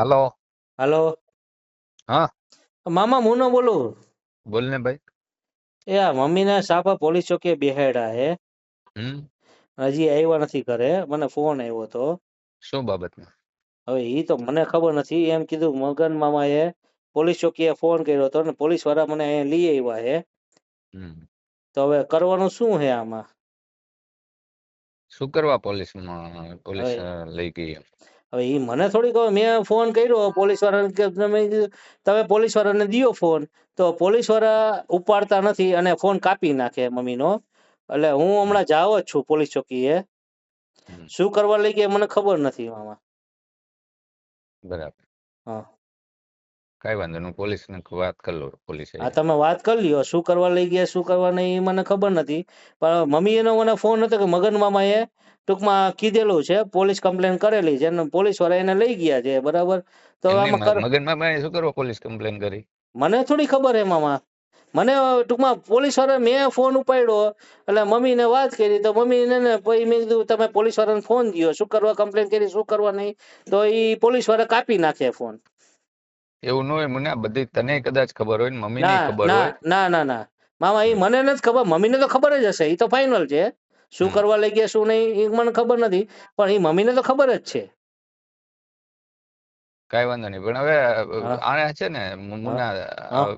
હાલો. હાલો. હા. મામા મુનો બોલું? બોલ ને ભાઈ. એ આ મમ્મીને સાપા પોલીસ ચોકીએ બેહાડ્યા હે. હજી આવ્યા નથી ઘરે. મને ફોન આવ્યો તો. શું બાબતમાં હવે ઈ તો મને ખબર નથી. એમ કીધું મગન મામાએ પોલીસ ચોકીએ ફોન કર્યો હતો ને પોલીસવાળા મને અહીંયા લઈ આવ્યા હે. તો હવે કરવાનું શું હે આમાં? શું કરવા પોલીસ પોલીસ લઈ ગઈ? હવે એ મને થોડી કહો મેં ફોન કર્યો પોલીસ વાળાને કે તમે તમે પોલીસ વાળાને દિયો ફોન તો પોલીસવાળા ઉપાડતા નથી અને ફોન કાપી નાખે મમ્મીનો. એટલે હું હમણાં જાવ જ છું પોલીસ ચોકીએ. શું કરવા લઈ ગયા મને ખબર નથી મામા. બરાબર. હા. કઈ વાંધો નહીં પોલીસ ને વાત કરી લો પોલીસ હા તમે વાત કરી લ્યો શું કરવા લઈ ગયા શું કરવા નહીં એ મને ખબર નથી. પણ મમ્મી એનો મને ફોન હતો કે મગન મામાએ ટૂંકમાં કીધેલું છે પોલીસ કમ્પ્લેન કરેલી છે અને પોલીસવાળા એને લઈ ગયા છે બરાબર? તો આમાં મગન મામા શું કરવા પોલીસ કમ્પ્લેન કરી? મને થોડી ખબર હે મામા. મને ટૂંકમાં પોલીસવાળા મેં ફોન ઉપાડ્યો એટલે મમ્મીને વાત કરી તો મમ્મીને ને પછી મેં કીધું તમે પોલીસ વાળાને ફોન દ્યો શું કરવા કમ્પ્લેન કરી શું કરવા નહીં? તો એ પોલીસવાળા કાપી નાખે ફોન. એવું ન હોય મને આ બધી તને કદાચ ખબર હોય ને મમ્મી ને ખબર ના હોય. ના ના ના. મામા એ મને નથી ખબર મમ્મીને તો ખબર જ હશે એ તો ફાઇનલ છે. શું કરવા લઈ ગયા શું નહીં એ મને ખબર નથી પણ એ મમ્મીને તો ખબર જ છે. કઈ વાંધો નહીં. પણ હવે આને છે ને મુના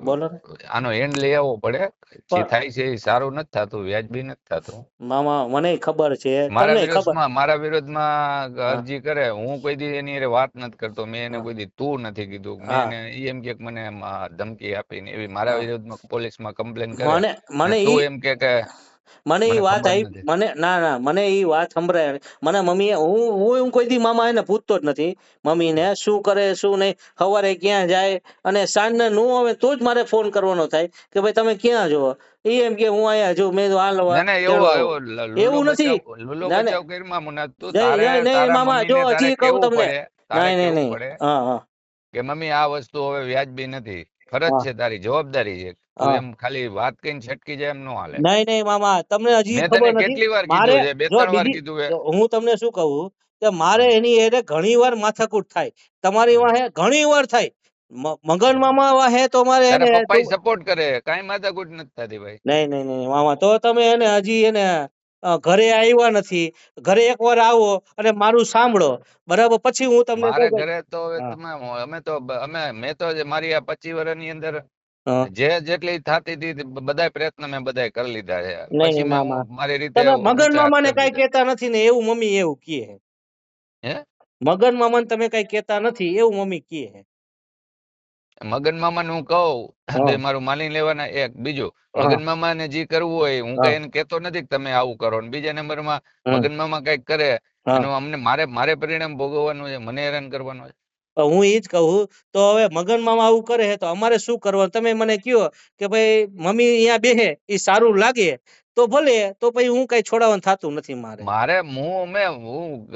બોલો આનો એન્ડ લઈ આવવો પડે. જે થાય છે એ સારું નથી થતું વ્યાજબી નથી થતું. મામા મને ખબર છે. મારા વિરોધમાં મારા વિરોધમાં અરજી કરે. હું કોઈ દી એની વાત નથી કરતો. મેં એને કોઈ દી તું નથી કીધું. મેં એને એમ કે મને ધમકી આપીને એવી મારા. વિરોધમાં પોલીસમાં કમ્પ્લેન કરે. મને મને એમ કે મને એ વાત આવી મને ના ના મને એ વાત સંભળાય મને મમ્મીએ હું હું એમ કોઈ દી મામા એને પૂછતો જ નથી. મમ્મીને શું કરે શું નહીં? સવારે ક્યાં જાય? અને સાંજને નું આવે તો જ મારે ફોન કરવાનો થાય કે ભાઈ તમે ક્યાં જુઓ એ એમ કે હું અહીંયા છું મેં ના ના એવો નથી. ના, ના. મામા, જો હજી કહું તમને. નહીં નહીં નહીં. હા હા. કે મમ્મી આ વસ્તુ હવે વ્યાજબી નથી. ફરજ છે તારી જવાબદારી છે. તું એમ ખાલી વાત કહીને છટકી જાય એમ નો હાલે. નહીં નહીં મામા તમને હજી ખબર નથી. કેટલી વાર કીધું છે? બે ત્રણ વાર કીધું છે. હું તમને શું કહું કે મારે એની એને ઘણી વાર માથાકૂટ થાય. તમારી. વાહે ઘણી વાર થાય. મગન મામા વાહે તો મારે એને પપ્પા સપોર્ટ કરે. કાઈ માથાકૂટ નથી થતી ભાઈ. નહીં નહીં નહીં મામા તો તમે એને હજી એને ઘરે આવ્યા નથી. ઘરે એકવાર આવો અને મારું સાંભળો. બરાબર? પછી હું તમને મારે ઘરે તો તમે અમે તો અમે મેં તો મારી આ પચીસ વર્ષની અંદર જે જેટલી થતી હતી બધાય પ્રયત્ન મેં બધાય કરી લીધા છે. પછી મામા. મારી રીતે મગન મામા ને કઈ કેતા કહેતા નથી ને એવું મમ્મી એવું કહે. હે? મગન મામાને તમે કઈ કહેતા નથી એવું મમ્મી કહે. મગન મામા હું કહું તે મારું માની લેવાના એક બીજું. મગન મામા ને જે કરવું હોય હું કઈ એને કેતો નથી કે તમે આવું કરો ને બીજા નંબરમાં મગન મામા કંઈક કરે હા. અમને મારે મારે પરિણામ ભોગવવાનું છે મને હેરાન કરવાનું છે. હું એ જ કહું તો હવે મગન મામા આવું કરે છે તો અમારે શું કરવાનું? તમે મને કયો કે ભાઈ મમ્મી અહીંયા બેહે એ સારું લાગે. તો ભલે તો પછી હું કઈ છોડાવવાનું થતું નથી મારે. મારે હું અમે હું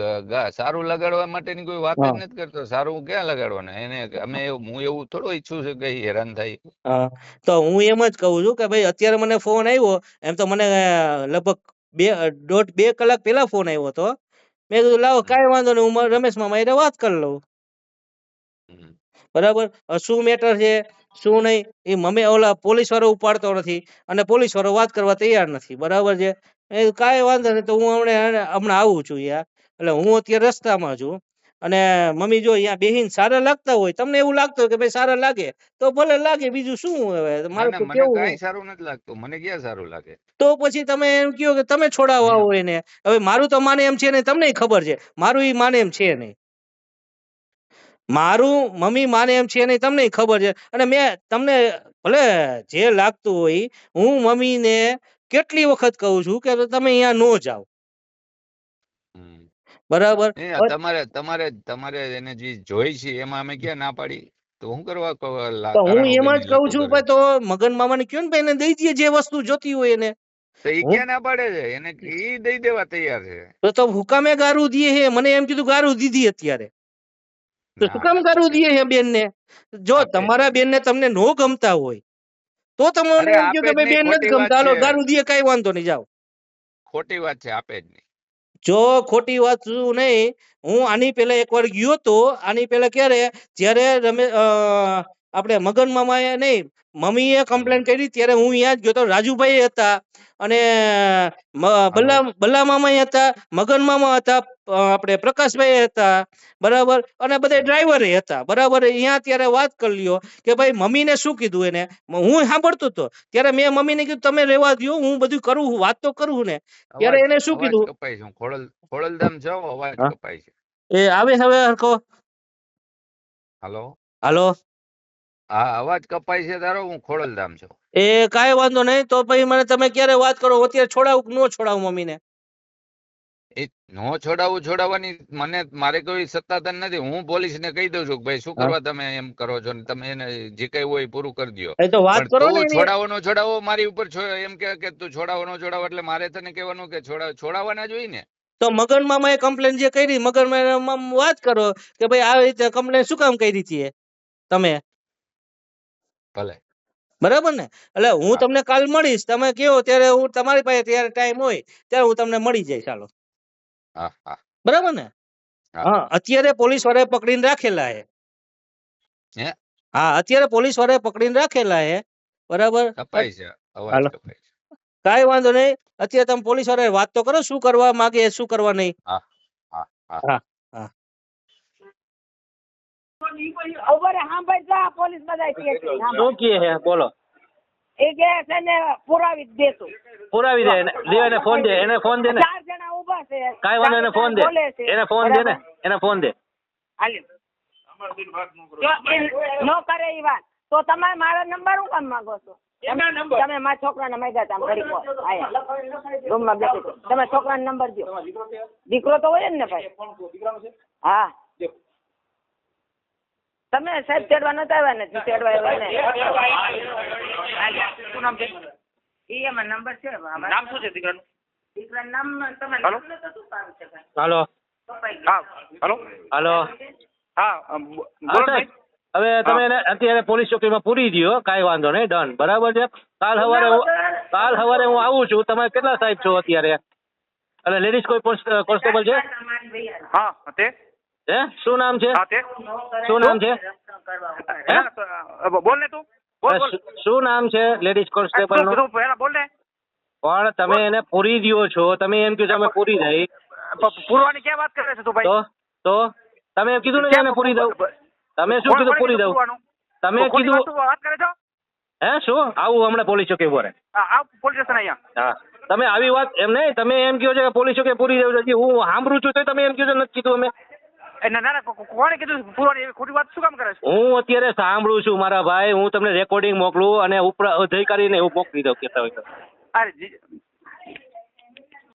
સારું લગાડવા માટેની કોઈ વાત જ નથી કરતો. સારું ક્યાં લગાડવાનું? એને અમે હું એવું થોડું ઈચ્છું છું કે હેરાન થાય. તો હું એમ જ કહું છું કે ભાઈ અત્યારે મને ફોન આવ્યો એમ તો મને લગભગ બે દોઢ બે કલાક પહેલા ફોન આવ્યો હતો. મેં કીધું લાવો કાંઈ વાંધો નહીં હું રમેશ મામા એને વાત કરી લઉં. બરાબર? શું મેટર છે? શું નહીં? એ મમ્મી ઓલા પોલીસ વાળો ઉપાડતો નથી અને પોલીસ વાળો વાત કરવા તૈયાર નથી. બરાબર છે? એ કાંઈ વાંધો નહીં તો હું હમણાં હમણાં આવું છું યાર. એટલે હું અત્યારે રસ્તામાં છું અને મમ્મી જો અહીંયા બેહીન સારા લાગતા હોય તમને એવું લાગતું હોય કે ભાઈ સારા લાગે તો ભલે લાગે બીજું શું હવે? મારે તો કેવું કઈ સારું નથી લાગતું. મને ક્યાં સારું લાગે? તો પછી તમે એમ કહો કે તમે છોડાવવા હોય ને હવે મારું તો માને એમ છે ને તમને ખબર છે. મારું એ માને એમ છે નહીં. મારું મમ્મી માને એમ છે નહીં તમને ખબર છે. અને મેં તમને ભલે જે લાગતું હોય હું મમ્મીને કેટલી વખત કહું છું કે તમે અહીંયા નો જાઓ. બરાબર? તમારે તમારે તમારે એને જે જોઈ છે એમાં અમે ક્યાં ના પાડી? તો હું કરવા હું એમાં જ કહું છું? ભાઈ તો મગન મામાને કયો ને ભાઈ એને દઈ દઈએ જે વસ્તુ જોતી હોય એને. તો ઈ ક્યાં ના પાડે છે? એને ઈ દઈ દેવા તૈયાર છે. તો તો હુકામે ગારું દીએ હે. મને એમ કીધું ગારું દીધી અત્યારે. તો શું કામ કરવું ગારું દીએ બેન ને જો તમારા બેન ને તમને નો ગમતા હોય તો તમે એમ કે ભાઈ બેન નથી ગમતા હાલો છે. ગારું દીએ કાંઈ વાંધો નહીં જાઓ. ખોટી વાત છે આપે જ નહીં. જો ખોટી વાત શું નહીં હું આની પહેલા એકવાર ગયો તો આની પહેલા ક્યારે જ્યારે રમે આપણે મગન મામાએ નહીં મમ્મીએ કમ્પ્લેન કરી ત્યારે હું અહીંયા જ ગયો તો રાજુભાઈ હતા અને બલ્લા બલ્લા મામા હતા મગન મામા હતા આપણે પ્રકાશભાઈ હતા બરાબર? અને બધા ડ્રાઈવરે હતા બરાબર? અહીંયા ત્યારે વાત કરી લ્યો કે ભાઈ મમ્મીને શું કીધું એને? હું સાંભળતો હતો. ત્યારે મેં મમ્મીને કીધું તમે રહેવા દો હું બધું કરું વાત તો કરું ને. ત્યારે એને શું કીધું? છે ખોડલ ખોડલધામ જાઓ અવાજ કપાય છે. એ આવે હવે હરખો. હાલો? હાલો? હા અવાજ કપાય છે તારો હું ખોડલધામ છું એ કાંઈ વાંધો નહીં તો પછી મને તમે ક્યારે વાત કરો અત્યારે છોડાવું કે ન છોડાવું મમ્મીને? એ નો છોડાવું છોડાવવાની મને મારે કોઈ સત્તાધન નથી. હું પોલીસ ને કહી દઉં છું કે ભાઈ શું કરવા તમે એમ કરો છો ને તમે એને જે કઈ હોય એ પૂરું કરી દો એ તો વાત કરો ને છોડાવો નો છોડાવો મારી ઉપર છો- એમ કે કે તું છોડાવો નો છોડાવો એટલે મારે તને કહેવાનું કે છોડાવ છોડાવવાના જ હોય ને. તો મગન મામાએ કમ્પ્લેન જે કરી મગન મામા વાત કરો કે ભાઈ આવી રીતે કમ્પ્લેન શું કામ કરી હતી તમે? ભલે. બરાબર ને? એટલે હું તમને કાલ મળીશ. તમે કહો ત્યારે હું તમારી પાસે ત્યારે ટાઈમ હોય ત્યારે હું તમને મળી જઈશ. ચાલો બરાબર ને? હા. અત્યારે પોલીસ વાળાએ પકડીને રાખેલા હે? હા? અત્યારે પોલીસ વાળાએ પકડીને રાખેલા હે. બરાબર? કપાય છે અવાજ કપાય છે. કાંઈ વાંધો નહીં. અત્યારે તમે પોલીસ વાળાએ વાત તો કરો શું કરવા માંગે શું કરવા નહીં? હા હા હા. પોલીસ બધા બોલો. એ કે છે ને પુરાવી દેશું. પુરાવી દે એને ફોન દે એને ફોન દે ને. ઊભા છે કાંઈ વાંધો એને ફોન દે એને ફોન દે ને એને ફોન દે હાલી નો કરે એ વાત તો તમે મારા નંબર હું કામ માંગો છો તમે મારા છોકરાને માંગ્યા હતા ઘડીક વાર. આયા. રૂમમાં બેસી તમે છોકરાનો નંબર દો દીકરો તો હોય જ ને ભાઈ હા તમે સાહેબ ચેડવા નતા આવ્યા ને ચેડવા આવ્યા ને ઈ એમાં નંબર છે નામ શું છે દીકરાનું હાલો? હા હલો? હાલો? હા હા, બોલો હવે તમે એને અત્યારે પોલીસ ચોકીમાં પૂરી દો કાંઈ વાંધો નહીં ડન. બરાબર છે? કાલ સવારે કાલ સવારે હું આવું છું. તમે કેટલા સાહેબ છો અત્યારે? એટલે લેડીઝ કોઈ કોન્સ્ટેબલ છે? હા તે? હે? શું નામ છે? શું નામ છે? બોલ ને તું. શું- નામ છે લેડીઝ કોન્સ્ટેબલ તું નું પહેલા બોલ ને. પણ તમે એને પૂરી દ્યો છો. તમે એમ કહો છો અમે પૂરી દઈ. પૂરવાની ક્યાં વાત કરે છે તું ભાઈ? તો તો તમે એમ કીધું ને કે એને પૂરી દઉં. તમે શું કીધું પૂરી દઉં? તમે કીધું વાત- કરે છો? હે શું? આવું હમણાં પોલીસ ચોકી આવ પોલીસ સ્ટેશન અહીંયા. હા. તમે આવી વાત એમ નહીં તમે એમ કહો છો કે પોલીસ ચોકી પૂરી દેવું છે? હું સાંભળું છું તો તમે એમ કહો છો નથી કીધું અમે. ના ના ના, કોણે કીધું ખોટી વાત શું કામ કરે છે? હું અત્યારે સાંભળું છું મારા ભાઈ. હું તમને રેકોર્ડિંગ મોકલું અને ઉપર અધિકારીને એવું મોકલી દઉં કહેતા હોય તો અરે જી-